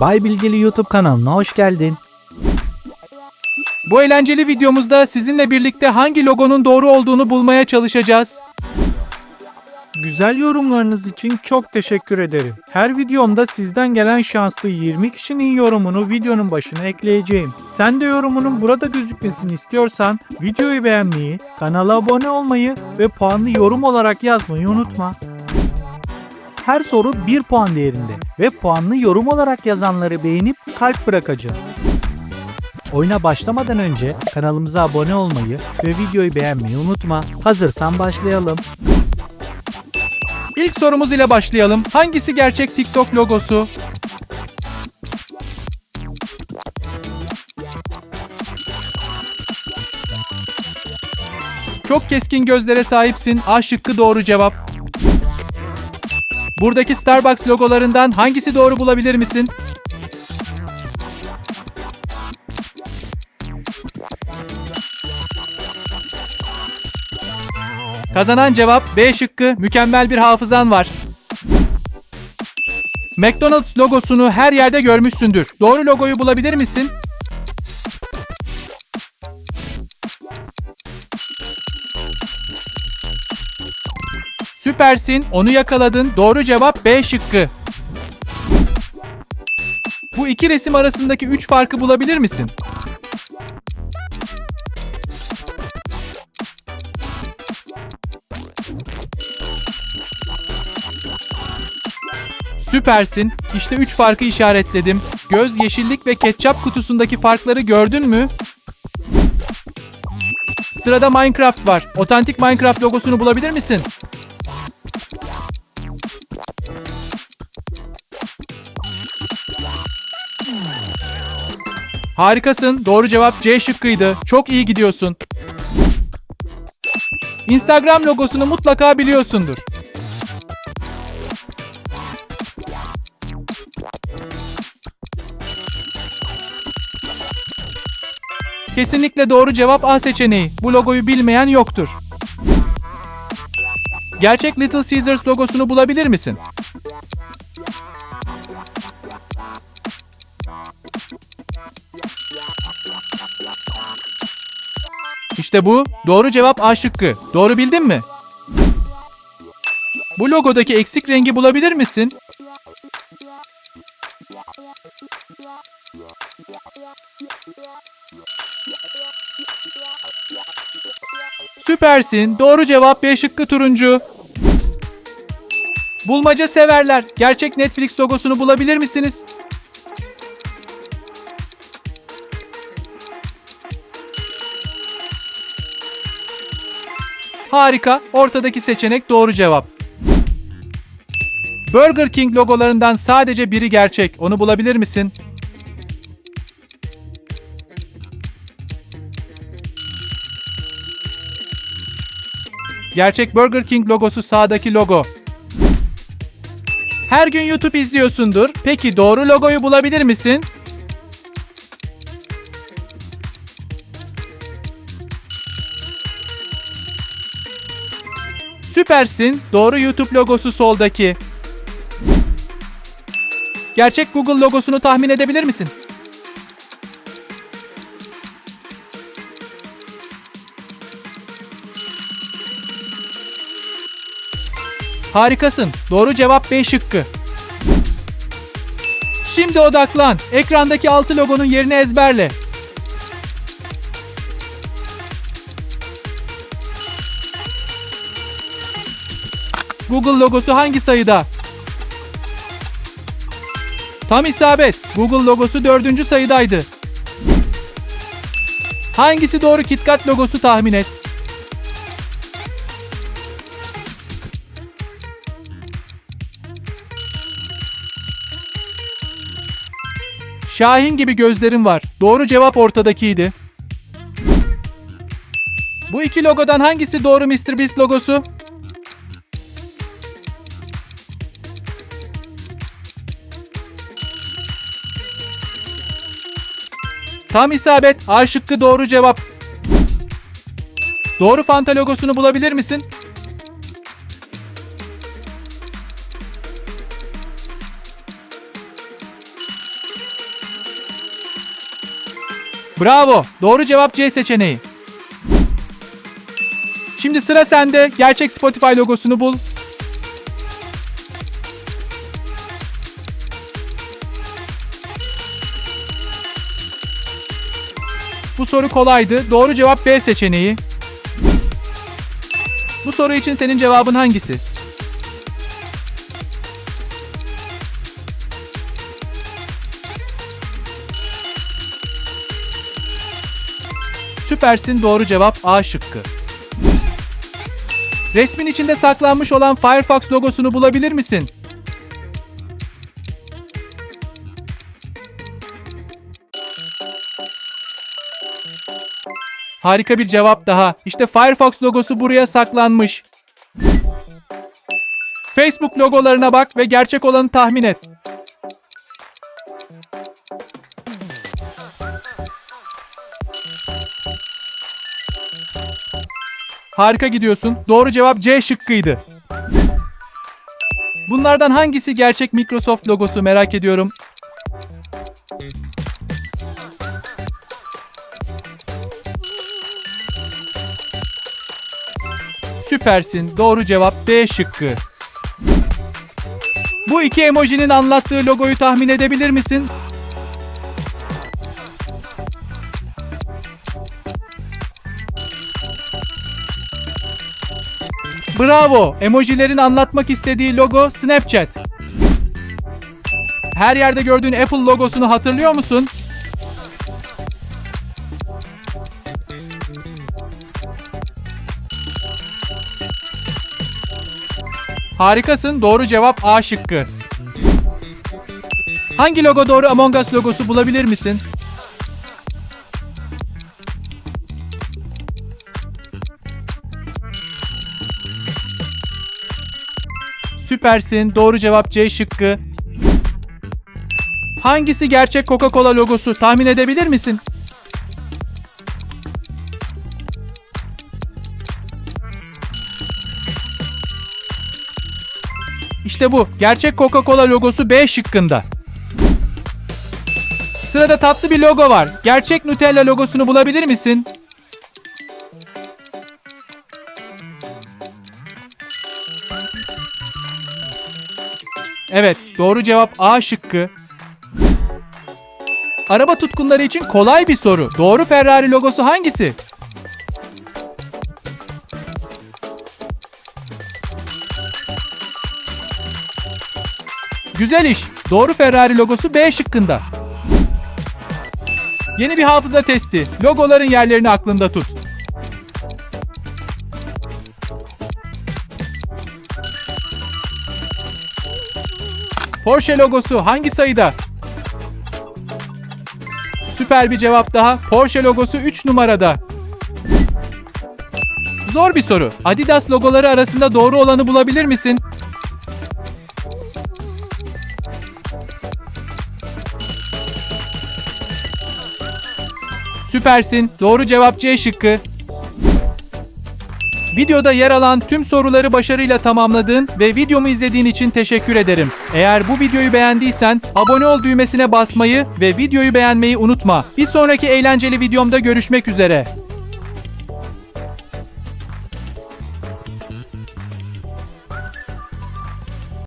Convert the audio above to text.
Bay Bilgili YouTube kanalına hoş geldin. Bu eğlenceli videomuzda sizinle birlikte hangi logonun doğru olduğunu bulmaya çalışacağız. Güzel yorumlarınız için çok teşekkür ederim. Her videomda sizden gelen şanslı 20 kişinin yorumunu videonun başına ekleyeceğim. Sen de yorumunun burada gözükmesini istiyorsan videoyu beğenmeyi, kanala abone olmayı ve puanlı yorum olarak yazmayı unutma. Her soru 1 puan değerinde ve puanlı yorum olarak yazanları beğenip kalp bırakacağım. Oyuna başlamadan önce kanalımıza abone olmayı ve videoyu beğenmeyi unutma. Hazırsan başlayalım. İlk sorumuz ile başlayalım. Hangisi gerçek TikTok logosu? Çok keskin gözlere sahipsin. A şıkkı doğru cevap. Buradaki Starbucks logolarından hangisi doğru bulabilir misin? Kazanan cevap B şıkkı. Mükemmel bir hafızan var. McDonald's logosunu her yerde görmüşsündür. Doğru logoyu bulabilir misin? Süpersin. Onu yakaladın. Doğru cevap B şıkkı. Bu iki resim arasındaki üç farkı bulabilir misin? Süpersin. İşte 3 farkı işaretledim. Göz, yeşillik ve ketçap kutusundaki farkları gördün mü? Sırada Minecraft var. Otantik Minecraft logosunu bulabilir misin? Harikasın. Doğru cevap C şıkkıydı. Çok iyi gidiyorsun. Instagram logosunu mutlaka biliyorsundur. Kesinlikle doğru cevap A seçeneği. Bu logoyu bilmeyen yoktur. Gerçek Little Caesars logosunu bulabilir misin? İşte bu. Doğru cevap A şıkkı. Doğru bildin mi? Bu logodaki eksik rengi bulabilir misin? Süpersin. Doğru cevap B şıkkı turuncu. Bulmaca severler. Gerçek Netflix logosunu bulabilir misiniz? Harika. Ortadaki seçenek doğru cevap. Burger King logolarından sadece biri gerçek. Onu bulabilir misin? Gerçek Burger King logosu sağdaki logo. Her gün YouTube izliyorsundur. Peki doğru logoyu bulabilir misin? Süpersin. Doğru YouTube logosu soldaki. Gerçek Google logosunu tahmin edebilir misin? Harikasın. Doğru cevap B şıkkı. Şimdi odaklan. Ekrandaki altı logonun yerini ezberle. Google logosu hangi sayıda? Tam isabet. Google logosu dördüncü sayıdaydı. Hangisi doğru KitKat logosu tahmin et. Şahin gibi gözlerin var. Doğru cevap ortadakiydi. Bu iki logodan hangisi doğru Mr. Beast logosu? Tam isabet A şıkkı doğru cevap. Doğru Fanta logosunu bulabilir misin? Bravo. Doğru cevap C seçeneği. Şimdi sıra sende. Gerçek Spotify logosunu bul. Bu soru kolaydı. Doğru cevap B seçeneği. Bu soru için senin cevabın hangisi? Süpersin doğru cevap A şıkkı. Resmin içinde saklanmış olan Firefox logosunu bulabilir misin? Harika bir cevap daha. İşte Firefox logosu buraya saklanmış. Facebook logolarına bak ve gerçek olanı tahmin et. Harika gidiyorsun. Doğru cevap C şıkkıydı. Bunlardan hangisi gerçek Microsoft logosu merak ediyorum. Süpersin. Doğru cevap B şıkkı. Bu iki emojinin anlattığı logoyu tahmin edebilir misin? Bravo! Emojilerin anlatmak istediği logo Snapchat. Her yerde gördüğün Apple logosunu hatırlıyor musun? Harikasın. Doğru cevap A şıkkı. Hangi logo doğru Among Us logosu bulabilir misin? Süpersin. Doğru cevap C şıkkı. Hangisi gerçek Coca-Cola logosu tahmin edebilir misin? İşte bu. Gerçek Coca-Cola logosu B şıkkında. Sırada tatlı bir logo var. Gerçek Nutella logosunu bulabilir misin? Evet, doğru cevap A şıkkı. Araba tutkunları için kolay bir soru. Doğru Ferrari logosu hangisi? Güzel iş. Doğru Ferrari logosu B şıkkında. Yeni bir hafıza testi. Logoların yerlerini aklında tut. Porsche logosu hangi sayıda? Süper bir cevap daha. Porsche logosu 3 numarada. Zor bir soru. Adidas logoları arasında doğru olanı bulabilir misin? Süpersin. Doğru cevap C şıkkı. Videoda yer alan tüm soruları başarıyla tamamladın ve videomu izlediğin için teşekkür ederim. Eğer bu videoyu beğendiysen abone ol düğmesine basmayı ve videoyu beğenmeyi unutma. Bir sonraki eğlenceli videomda görüşmek üzere.